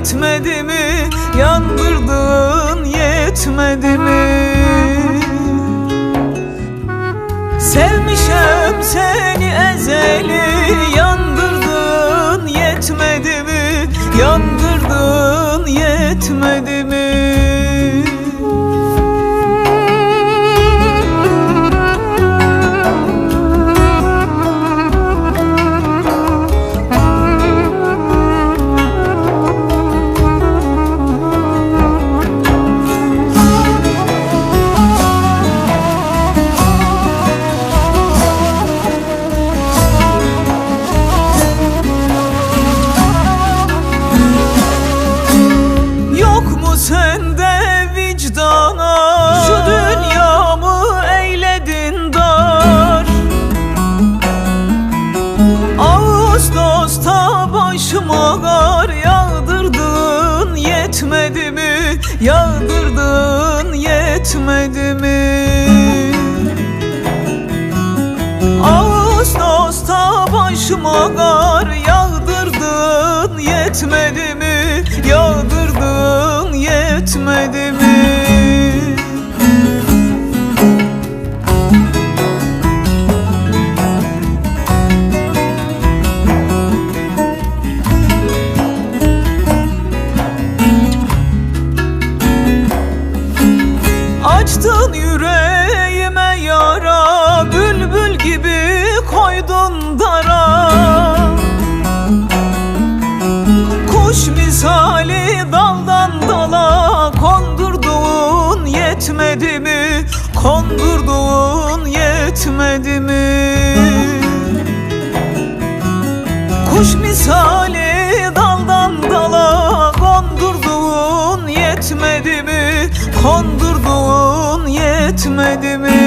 etmedi mi? Yandırdığın yetmedi mi? Sevmişim seni ezeli sende vicdana Şu dünyamı eyledin dar Ağustos'ta başıma kar yağdırdın yetmedi mi? Yağdırdın yetmedi mi? Ağustos'ta başıma kar yağdırdın yetmedi mi? Yağdırdın yetmedi mi? Açtın yüreğime yara Bülbül gibi koydun dara Kuş misali daldan yetmedi mi? Kondurduğun yetmedi mi? Kuş misali daldan dala Kondurduğun yetmedi mi? Kondurduğun yetmedi mi?